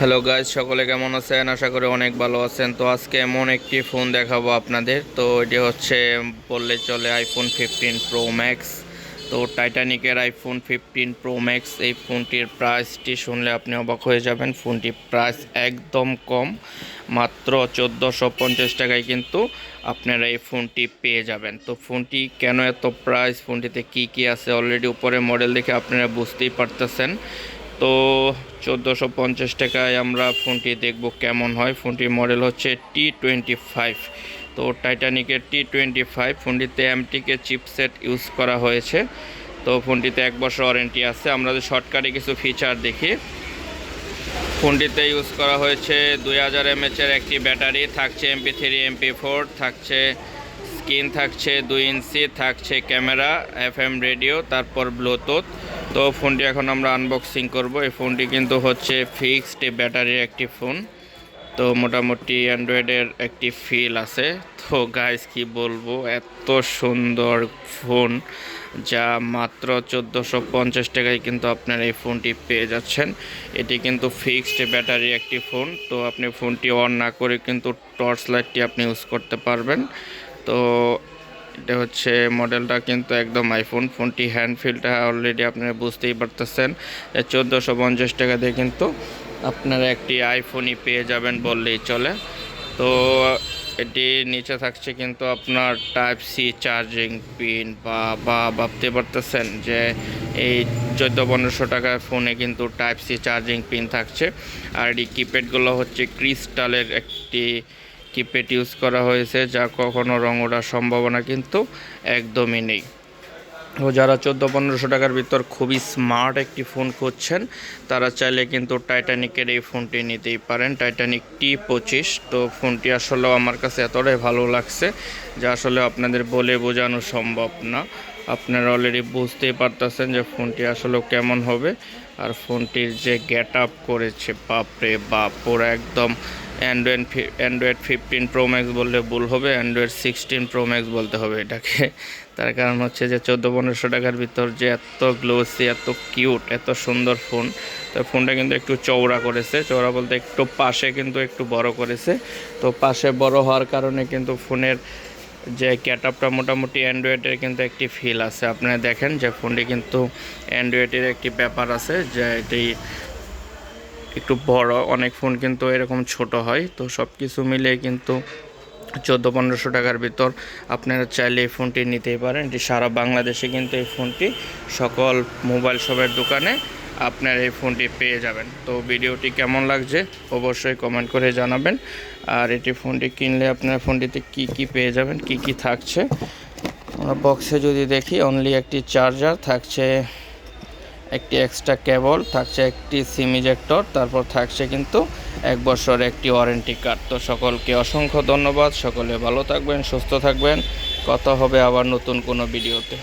Hello guys সকলে কেমন আছেন? আশা করি অনেক ভালো আছেন। তো আজকে এমন একটি ফোন দেখাবো আপনাদের। তো এটি হচ্ছে বললে চলে আইফোন ফিফটিন প্রো ম্যাক্স তো টাইটানিকের আইফোন ফিফটিন প্রো ম্যাক্স এই ফোনটির প্রাইসটি শুনলে আপনি অবাক হয়ে যাবেন। ফোনটির প্রাইস একদম কম, মাত্র চোদ্দোশো পঞ্চাশ টাকায় কিন্তু আপনারা এই ফোনটি পেয়ে যাবেন। তো ফোনটি কেন এত প্রাইস ফোনটিতে কি কি আছে? অলরেডি উপরে মডেল দেখে আপনারা বুঝতেই পারতেছেন। তো চোদ্দোশো পঞ্চাশ টাকায় আমরা ফোনটি দেখব কেমন হয়। ফোনটির মডেল হচ্ছে টি টোয়েন্টি ফাইভ। তো টাইটানিকের টি টোয়েন্টি ফাইভ, ফোনটিতে এমটিকে চিপসেট ইউজ করা হয়েছে। তো ফোনটিতে এক বছর ওয়ারেন্টি আছে। আমরা যদি শর্টকাটে কিছু ফিচার দেখি। ফোনটিতে ইউজ করা হয়েছে দুই হাজার এমএচের একটি ব্যাটারি, থাকছে এমপি থ্রি, এমপি ফোর, থাকছে স্ক্রিন থাকছে দুই ইঞ্চি, থাকছে ক্যামেরা, এফএম রেডিও, তারপর ব্লুটুথ। তো ফোনটি এখন আমরা আনবক্সিং করব। এই ফোনটি কিন্তু হচ্ছে ফিক্সড ব্যাটারির একটি ফোন। তো মোটামুটি অ্যান্ড্রয়েডের একটি ফিল আছে। তো গাইস কি বলব? এত সুন্দর ফোন, যা মাত্র চোদ্দোশো পঞ্চাশ টাকায় কিন্তু আপনার এই ফোনটি পেয়ে যাচ্ছেন। এটি কিন্তু ফিক্সড ব্যাটারি একটি ফোন। তো আপনি ফোনটি অন না করে কিন্তু টর্চ লাইটটি আপনি ইউজ করতে পারবেন। তো এটা হচ্ছে মডেলটা কিন্তু একদম আইফোন ফোনটি হ্যান্ডফিলটা অলরেডি আপনারা বুঝতেই পারতেছেন। চোদ্দোশো পঞ্চাশ টাকা দিয়ে কিন্তু আপনারা একটি আইফোনই পেয়ে যাবেন বললেই চলে। তো, এটি নিচে থাকছে কিন্তু আপনার টাইপ সি চার্জিং পিন বা বা ভাবতে পারতেছেন যে এই চোদ্দ পনেরোশো টাকার ফোনে কিন্তু টাইপ সি চার্জিং পিন থাকছে। আর এই কিপ্যাডগুলো হচ্ছে ক্রিস্টালের একটি কিপ্যাড ইউজ করা হয়েছে, যা কখনো রং ওঠার সম্ভাবনা কিন্তু একদমই নেই। ও যারা চোদ্দ পনেরোশো টাকার ভিতর খুবই স্মার্ট একটি ফোন খুঁজছেন, তারা চাইলে কিন্তু টাইটানিকের এই ফোনটি নিতেই পারেন। টাইটানিক টি পঁচিশ, তো ফোনটি আসলেও আমার কাছে এতটাই ভালো লাগছে, যা আসলে আপনাদের বলে বোঝানো সম্ভব না। আপনারা অলরেডি বুঝতেই পারতেছেন যে ফোনটি আসলে কেমন হবে। আর ফোনটির যে গেট আপ করেছে, বাপরে বাপ, পুরো একদম Android Android fifteen pro max বললে ভুল হবে অ্যান্ড্রয়েড সিক্সটিন প্রো ম্যাক্স বলতে হবে এটাকে। তার কারণ হচ্ছে যে চোদ্দ, পনেরোশো টাকার ভিতর যে এত গ্লোসি এত কিউট এত সুন্দর ফোন তো ফোনটা কিন্তু একটু চওড়া করেছে। চওড়া বলতে একটু পাশে কিন্তু একটু বড় করেছে। তো পাশে বড় হওয়ার কারণে কিন্তু ফোনের যে ক্যাটআপটা মোটামুটি অ্যান্ড্রয়েডের কিন্তু একটি ফিল আছে। আপনারা দেখেন যে ফোনটি কিন্তু অ্যান্ড্রয়েডের একটি ব্যাপার আছে যে এটি একটু বড়, অনেক ফোন কিন্তু এরকম ছোট হয়। তো সব কিছু মিলিয়ে কিন্তু চোদ্দ পনেরোশো টাকার ভিতর আপনারা চাইলে এই ফোনটি নিতেই পারেন। এটি সারা বাংলাদেশে কিন্তু এই ফোনটি সকল মোবাইল শপের দোকানে আপনার এই ফোনটি পেয়ে যাবেন। তো ভিডিওটি কেমন লাগছে অবশ্যই কমেন্ট করে জানাবেন। আর এটি ফোনটি কিনলে আপনার ফোনটিতে কি কি পেয়ে যাবেন, কি কি থাকছে? আমরা বক্সে যদি দেখি অনলি একটি চার্জার থাকছে একটি এক্সট্রা কেবল থাকছে একটি সিম ইজেক্টর তারপর থাকছে কিন্তু এক বছর একটি ওয়ারেন্টি কার্ড তো সকলকে অসংখ্য ধন্যবাদ, সকলে ভালো থাকবেন, সুস্থ থাকবেন। কথা হবে আবার নতুন কোনো ভিডিওতে।